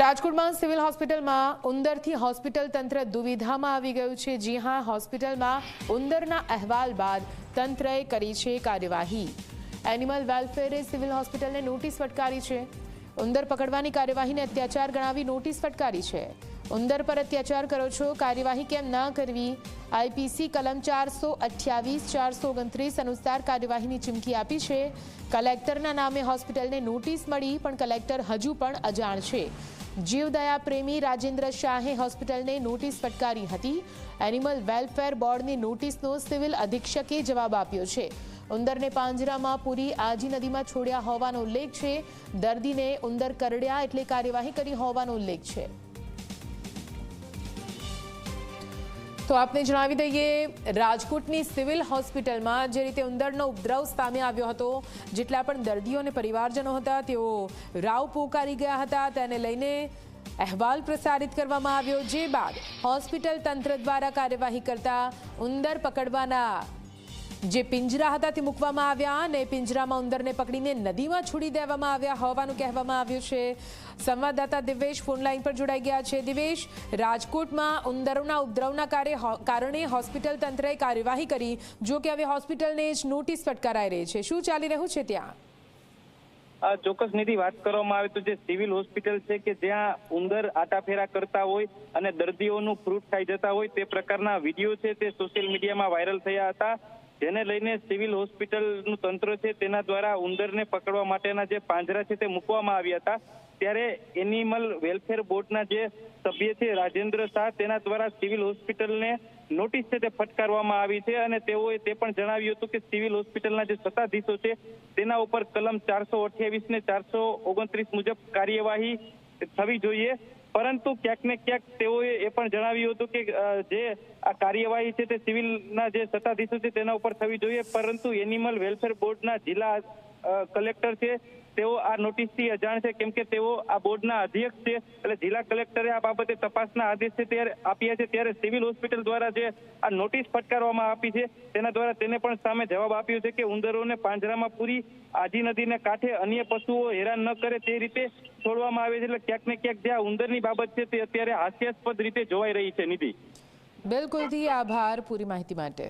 રાજકોટમાં સિવિલ હોસ્પિટલમાં ઉંદરથી હોસ્પિટલ તંત્ર દુવિધામાં આવી ગયું છે. જી હા, હોસ્પિટલમાં ઉંદરના અહેવાલ બાદ તંત્રએ કરી છે કાર્યવાહી. એનિમલ વેલફેરે સિવિલ હોસ્પિટલને નોટિસ ફટકારી છે. ઉંદર પકડવાની કાર્યવાહીને અત્યાચાર ગણાવી નોટિસ ફટકારી છે. ઉંદર પર અત્યાચાર કરો છો, કાર્યવાહી કેમ ન કરવી? આઈપીસી કલમ ચારસો અઠ્યાવીસ, ચારસો ઓગણત્રીસ અનુસાર કાર્યવાહીની ચીમકી આપી છે. કલેક્ટરના નામે હોસ્પિટલને નોટિસ મળી, પણ કલેક્ટર હજુ પણ અજાણ છે. જીવદયા પ્રેમી રાજેન્દ્ર શાહે હોસ્પિટલને નોટિસ ફટકારી હતી. એનિમલ વેલફેર બોર્ડની નોટિસનો સિવિલ અધિક્ષકે જવાબ આપ્યો છે. ઉંદરને પાંજરામાં પૂરી આજી નદીમાં છોડ્યા હોવાનો ઉલ્લેખ છે. દર્દીને ઉંદર કરડ્યા એટલે કાર્યવાહી કરી હોવાનો ઉલ્લેખ છે. તો આપને જણાવી દઈએ, રાજકોટની સિવિલ હોસ્પિટલમાં જે રીતે ઉંદરનો ઉપદ્રવ સામે આવ્યો હતો, જેટલા પણ દર્દીઓ અને પરિવારજનો હતા, તેઓ રાવ પોકારી ગયા હતા. તેને લઈને અહેવાલ પ્રસારિત કરવામાં આવ્યો, જે બાદ હોસ્પિટલ તંત્ર દ્વારા કાર્યવાહી કરતા ઉંદર પકડવાના જે પિંજરા હતા તે મૂકવામાં આવ્યા અને પિંજરામાં ઉંદરને પકડીને નદીમાં છોડી દેવામાં આવ્યા હોવાનું કહેવામાં આવ્યું છે. સંવાદદાતા દિવેશ ફોનલાઈન પર જોડાઈ ગયા છે. દિવેશ, રાજકોટમાં ઉંદરોના ઉપદ્રવના કારણે હોસ્પિટલ તંત્રએ કાર્યવાહી કરી. જો કે હવે હોસ્પિટલને જ નોટિસ ફટકારાઈ રહી છે. શું ચાલી રહ્યું છે ત્યાં? ચોક્કસ નિધિ વાત કરવામાં આવે તો જે સિવિલ હોસ્પિટલ છે કે જ્યાં ઉંદર આટાફેરા કરતા હોય અને દર્દીઓનું ફ્રૂટ ખાઈ જતા હોય તે પ્રકારના વીડિયો છે તે સોશિયલ મીડિયામાં વાયરલ થયા હતા. જેને લઈને સિવિલ હોસ્પિટલનું તંત્ર છે તેના દ્વારા ઉંદરને પકડવા માટેના જે પાંજરા છે તે મૂકવામાં આવ્યા હતા. ત્યારે એનિમલ વેલફેર બોર્ડના જે સભ્ય છે રાજેન્દ્ર શાહ, તેના દ્વારા સિવિલ હોસ્પિટલને નોટિસ છે તે ફટકારવામાં આવી છે અને તેઓએ તે પણ જણાવ્યું હતું કે સિવિલ હોસ્પિટલના જે સત્તાધીશો છે તેના ઉપર કલમ ચારસો અઠ્યાવીસ ને ચારસો ઓગણત્રીસ મુજબ કાર્યવાહી થવી જોઈએ. પરંતુ ક્યાંક ને ક્યાંક તેઓએ એ પણ જણાવ્યું હતું કે જે આ કાર્યવાહી છે તે સિવિલના જે સત્તાધીશો છે તેના ઉપર થવી જોઈએ, પરંતુ એનિમલ વેલફેર બોર્ડના જિલ્લા કલેક્ટર છે, તેઓ આ નોટિસથી અજાણ છે, કેમ કે તેઓ આ બોર્ડના અધ્યક્ષ છે, એટલે જિલ્લા કલેક્ટરે આ બાબતે તપાસના આદેશ છે, ત્યારે આપ્યા છે, ત્યારે સિવિલ હોસ્પિટલ દ્વારા જે આ નોટિસ ફટકારવામાં આપી છે, તેના દ્વારા તેને પણ સામે જવાબ આપ્યો છે કે ઉંદરોને પાંજરામાં પૂરી આજી નદીને કાંઠે અન્ય પશુઓ હેરાન ન કરે તે રીતે છોડવામાં આવે છે, એટલે ક્યાંક ને ક્યાંક જે આ ઉંદરની બાબત છે, તે અત્યારે હાસ્યાસ્પદ રીતે જોવાઈ રહી છે, નિધિ. બિલકુલથી આભાર પૂરી માહિતી માટે.